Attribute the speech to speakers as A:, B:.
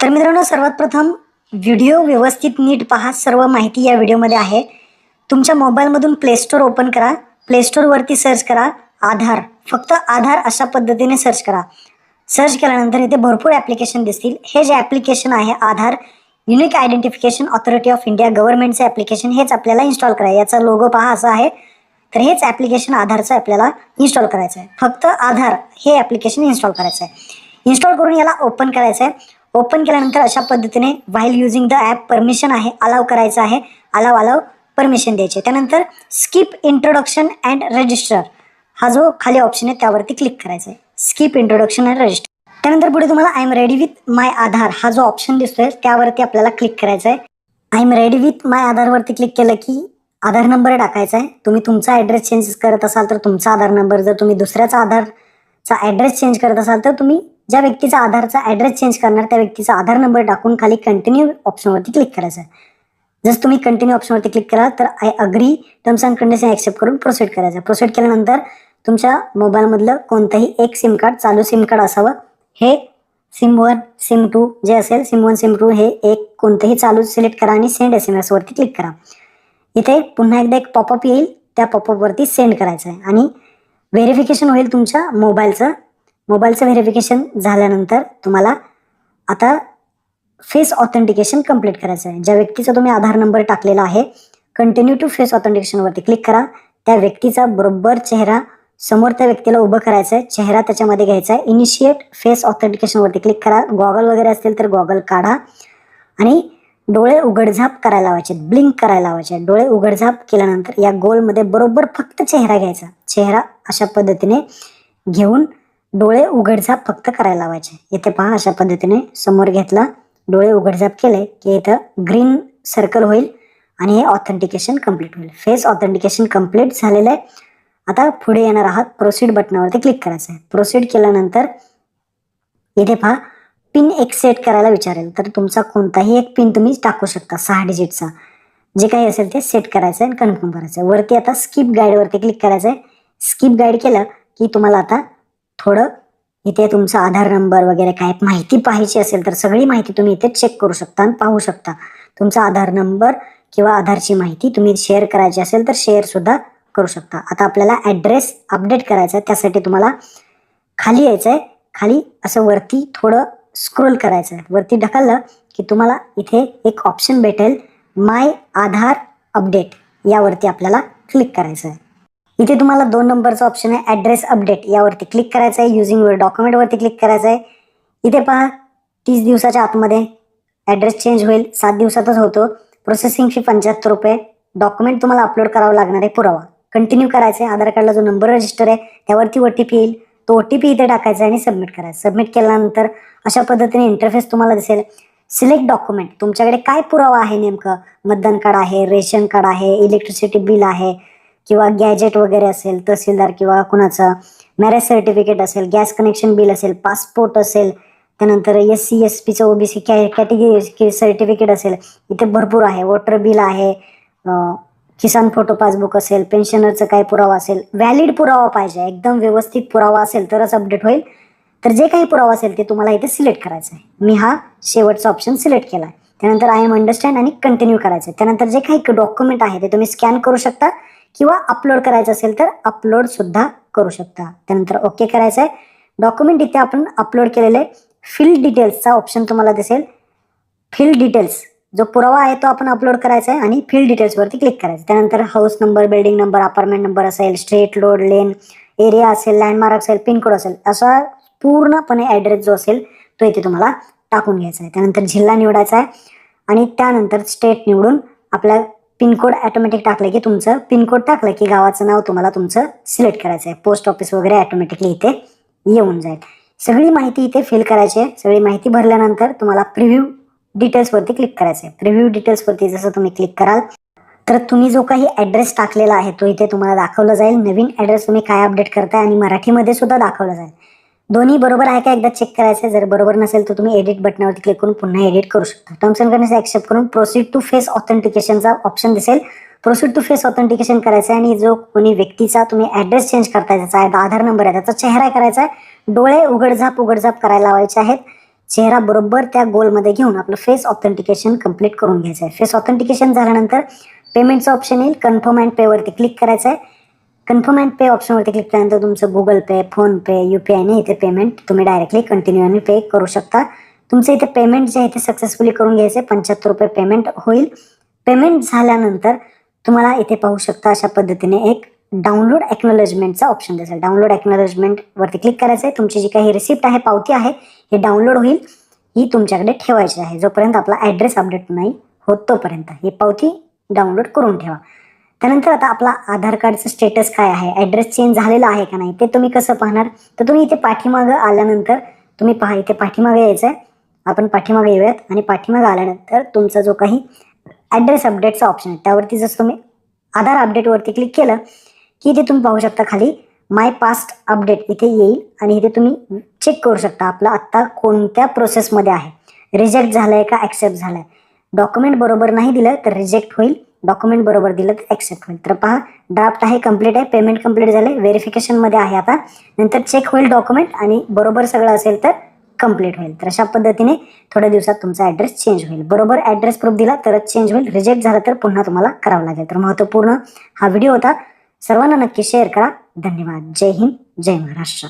A: तर मित्रांनो सर्वात प्रथम व्हिडिओ व्यवस्थित नीट पहा. सर्व माहिती या व्हिडिओमध्ये आहे. तुमच्या मोबाईलमधून प्लेस्टोर ओपन करा. प्लेस्टोरवरती सर्च करा. आधार. फक्त आधार अशा पद्धतीने सर्च करा. सर्च केल्यानंतर इथे भरपूर ॲप्लिकेशन दिसतील. हे जे ॲप्लिकेशन आहे Aadhaar unique identification authority of India गव्हर्नमेंटचं application हेच आपल्याला इन्स्टॉल करायचं याचा लोगो पहा असा आहे. तर हेच ॲप्लिकेशन आधारचं आपल्याला इन्स्टॉल करायचं आहे. फक्त आधार हे ॲप्लिकेशन इन्स्टॉल करायचं आहे. इन्स्टॉल करून याला ओपन करायचं आहे. ओपन केल्यानंतर अशा पद्धतीने while using the app permission आहे अलाव करायचं आहे. अलाव अलाव परमिशन द्यायचे. त्यानंतर स्किप इंट्रोडक्शन अँड रजिस्टर हा जो खाली ऑप्शन आहे त्यावरती क्लिक करायचा आहे स्किप इंट्रोडक्शन अँड रजिस्टर त्यानंतर पुढे तुम्हाला I am ready with my Aadhaar हा जो ऑप्शन दिसतोय त्यावरती आपल्याला क्लिक करायचं आहे I am ready with my आधारवरती click केलं की आधार नंबर टाकायचा आहे तुम्ही तुमचा ॲड्रेस चेंज करत असाल तर तुमचा आधार नंबर जर तुम्ही दुसऱ्याचा आधारचा ॲड्रेस चेंज करत असाल तर तुम्ही ज्या व्यक्तीचा आधारचा ॲड्रेस चेंज करणार त्या व्यक्तीचा आधार नंबर टाकून खाली कंटिन्यू ऑप्शनवरती क्लिक करायचं आहे जसं तुम्ही कंटिन्यू ऑप्शनवरती क्लिक करा तर I agree terms and condition accept करून प्रोसेड करायचं प्रोसेड केल्यानंतर तुमच्या मोबाईलमधलं कोणतंही एक सिम कार्ड चालू सिम कार्ड असावं. हे सिम वन सिम टू जे असेल सिम वन सिम टू हे एक कोणतंही चालू सिलेक्ट करा आणि सेंड एस एम एसवरती क्लिक करा. इथे पुन्हा एकदा एक पॉपअप येईल. त्या पॉपअपवरती सेंड करायचं आहे आणि व्हेरिफिकेशन होईल तुमच्या मोबाईलचं मोबाईलचं व्हेरिफिकेशन झाल्यानंतर तुम्हाला आता फेस ऑथेंटिकेशन कंप्लीट करायचं आहे. ज्या व्यक्तीचा तुम्ही आधार नंबर टाकलेला आहे कंटिन्यू टू फेस ऑथेंटिकेशनवरती क्लिक करा. त्या व्यक्तीचा बरोबर चेहरा समोर त्या व्यक्तीला उभं करायचं आहे. चेहरा त्याच्यामध्ये घ्यायचा आहे. इनिशिएट फेस ऑथेंटिकेशनवरती क्लिक करा. गॉगल वगैरे असतील तर गॉगल काढा. आणि डोळे उघडझाप करायला लावायचे. ब्लिंक करायला लावायचे. डोळे उघडझाप केल्यानंतर या गोलमध्ये बरोबर फक्त चेहरा घ्यायचा. चेहरा अशा पद्धतीने घेऊन डोळे उघडझाप फक्त करायला लावायचे. इथे पहा अशा पद्धतीने समोर घेतला डोळे उघडझाप केले की इथं ग्रीन सर्कल होईल आणि हे ऑथेंटिकेशन कंप्लीट होईल. फेस ऑथेंटिकेशन कंप्लीट झालेलं आहे. आता पुढे येणार आहात प्रोसीड बटनावरती क्लिक करायचं आहे. प्रोसीड केल्यानंतर इथे पहा पिन एक सेट करायला विचारेल. तर तुमचा कोणताही एक पिन तुम्ही टाकू शकता सहा डिजिटचा जे काही असेल ते सेट करायचं आहे आणि कन्फर्म करायचं आहे. वरती आता स्किप गाईडवरती क्लिक करायचं आहे. स्किप गाईड केलं की तुम्हाला आता थोडं इथे तुमचा आधार नंबर वगैरे काय माहिती पाहायची असेल तर सगळी माहिती तुम्ही इथे चेक करू शकता आणि पाहू शकता. तुमचा आधार नंबर किंवा आधारची माहिती तुम्ही शेअर करायची असेल तर शेअर सुद्धा करू शकता. आता आपल्याला ॲड्रेस अपडेट करायचा आहे त्यासाठी तुम्हाला खाली यायचं आहे खाली असं वरती थोडं स्क्रोल करायचं आहे वरती ढकललं की तुम्हाला इथे एक ऑप्शन भेटेल माय आधार अपडेट यावरती आपल्याला क्लिक करायचं आहे इथे तुम्हाला दोन नंबरचा ऑप्शन आहे ॲड्रेस अपडेट यावरती क्लिक करायचं आहे युझिंग डॉक्युमेंटवरती क्लिक करायचं आहे. इथे पहा तीस दिवसाच्या आतमध्ये ॲड्रेस चेंज होईल. सात दिवसातच होतो. प्रोसेसिंग फी पंच्याहत्तर रुपये. डॉक्युमेंट तुम्हाला अपलोड करावं लागणार आहे पुरावा. कंटिन्यू करायचं आहे. आधार कार्डला जो नंबर रजिस्टर आहे त्यावरती ओ टी पी येईल. तो ओ टी पी इथे टाकायचा आहे आणि सबमिट करायचं. सबमिट केल्यानंतर अशा पद्धतीने इंटरफेस तुम्हाला दिसेल. सिलेक्ट डॉक्युमेंट तुमच्याकडे काय पुरावा आहे नेमकं? मतदान कार्ड आहे रेशन कार्ड आहे इलेक्ट्रिसिटी बिल आहे किंवा गॅजेट वगैरे असेल तहसीलदार किंवा कुणाचं मॅरेज सर्टिफिकेट असेल गॅस कनेक्शन बिल असेल पासपोर्ट असेल त्यानंतर एस सी एस पीचं ओबीसी कॅ कॅटेगरी सर्टिफिकेट असेल इथे भरपूर आहे. वॉटर बिल आहे किसान फोटो पासबुक असेल पेन्शनरचं काय पुरावा असेल व्हॅलिड पुरावा पाहिजे. एकदम व्यवस्थित पुरावा असेल तरच अपडेट होईल. तर जे काही पुरावा असेल ते तुम्हाला इथे सिलेक्ट करायचं आहे. मी हा शेवटचा ऑप्शन सिलेक्ट केला आहे. त्यानंतर आय एम अंडरस्टँड आणि कंटिन्यू करायचं. आहे त्यानंतर जे काही डॉक्युमेंट आहे ते तुम्ही स्कॅन करू शकता किंवा अपलोड करायचं असेल तर अपलोड सुद्धा करू शकता. त्यानंतर ओके करायचं आहे डॉक्युमेंट इथे आपण अपलोड केलेले फिल डिटेल्सचा ऑप्शन तुम्हाला दिसेल. फिल डिटेल्स जो पुरावा आहे तो आपण अपलोड करायचा आहे आणि फिल डिटेल्सवरती क्लिक करायचं. त्यानंतर house number building number apartment number असेल स्ट्रीट रोड लेन एरिया असेल लँडमार्क असेल पिनकोड असेल असा पूर्णपणे ॲड्रेस जो असेल तो इथे तुम्हाला टाकून घ्यायचा आहे. त्यानंतर जिल्हा निवडायचा आहे आणि त्यानंतर स्टेट निवडून आपला पिनकोड ॲटोमॅटिक टाकलं की तुमचं पिनकोड टाकलं की गावाचं नाव तुम्हाला तुमचं सिलेक्ट करायचं आहे पोस्ट ऑफिस वगैरे ॲटोमॅटिकली इथे येऊन जाईल. सगळी माहिती इथे फिल करायची आहे. सगळी माहिती भरल्यानंतर तुम्हाला प्रिव्ह्यू डिटेल्सवरती क्लिक करायचं आहे. प्रिव्ह्यू डिटेल्सवरती जसं तुम्ही क्लिक कराल तर तुम्ही जो काही ॲड्रेस टाकलेला आहे तो इथे तुम्हाला दाखवला जाईल. नवीन ॲड्रेस तुम्ही काय अपडेट करताय आणि मराठीमध्ये सुद्धा दाखवला जाईल. दोन्ही बरोबर आहे का? एकदा चेक करायचं आहे. जर बरोबर नसेल तर तुम्ही एडिट बटनावरती क्लिक करून पुन्हा एडिट करू शकता. टर्म्स अँड कंडिशन ॲक्सेप्ट करून प्रोसीड टू फेस ऑथेंटिकेशनचा ऑप्शन दिसेल. प्रोसीड टू फेस ऑथेंटिकेशन करायचं आहे आणि जो कोणी व्यक्तीचा तुम्ही ॲड्रेस चेंज करताय त्याचा आधार नंबर आहे त्याचा चेहरा करायचा आहे. डोळे उघडझाप उघडझाप करायला लावायचे आहेत. चेहरा बरोबर त्या गोलमध्ये घेऊन आपलं फेस ऑथेंटिकेशन कंप्लीट करून घ्यायचं आहे. फेस ऑथेंटिकेशन झाल्यानंतर पेमेंटचं ऑप्शन येईल. कन्फर्म अँड पेवरती क्लिक करायचं आहे. कन्फर्म अँड पे ऑप्शनवरती क्लिक केल्यानंतर तुमचं Google pay PhonePe U P आयने इथे पेमेंट तुम्ही डायरेक्टली कंटिन्यू आणि पे करू शकता. तुमचं इथे पेमेंट जे आहे ते सक्सेसफुली करून घ्यायचं आहे. पंच्याहत्तर रुपये पेमेंट होईल. पेमेंट झाल्यानंतर तुम्हाला इथे पाहू शकता अशा पद्धतीने एक डाउनलोड एक्नॉलेजमेंटचा ऑप्शन दिसेल. डाउनलोड एक्नॉलेजमेंटवरती क्लिक करायचं आहे. तुमची जी काही रिसिप्ट आहे पावती आहे हे डाउनलोड होईल. ही तुमच्याकडे ठेवायची आहे. जोपर्यंत आपला ॲड्रेस अपडेट नाही होत तोपर्यंत ही पावती डाउनलोड करून ठेवा. त्यानंतर आता आपला आधार कार्डचं स्टेटस काय आहे? ॲड्रेस चेंज झालेला आहे का नाही? ते तुम्ही कसं पाहणार? तर तुम्ही इथे पाठीमागं आल्यानंतर तुम्ही पहा इथे पाठीमागे यायचं आहे आपण पाठीमागं येऊयात आणि पाठीमागं आल्यानंतर तुमचा जो काही ॲड्रेस अपडेटचा ऑप्शन आहे त्यावरती जसं तुम्ही आधार अपडेटवरती क्लिक केलं की इथे तुम्ही पाहू शकता खाली माय पास्ट अपडेट इथे येईल आणि इथे तुम्ही चेक करू शकता आपला आत्ता कोणत्या प्रोसेसमध्ये आहे. रिजेक्ट झालं आहे का? ॲक्सेप्ट झालं आहे डॉक्युमेंट बरोबर नाही दिलं तर रिजेक्ट होईल. डॉक्युमेंट बरोबर दिलं तर ॲक्सेप्ट होईल. तर पहा ड्राफ्ट आहे कंप्लीट आहे पेमेंट कंप्लीट झाले व्हेरिफिकेशनमध्ये आहे आता. नंतर चेक होईल डॉक्युमेंट आणि बरोबर सगळं असेल तर कंप्लीट होईल. तर अशा पद्धतीने थोड्या दिवसात तुमचा ॲड्रेस चेंज होईल. बरोबर ॲड्रेस प्रूफ दिला तरच चेंज होईल. रिजेक्ट झाला तर पुन्हा तुम्हाला करावं लागेल. तर महत्त्वपूर्ण हा व्हिडिओ होता. सर्वांना नक्की शेअर करा. धन्यवाद. जय हिंद. जय महाराष्ट्र.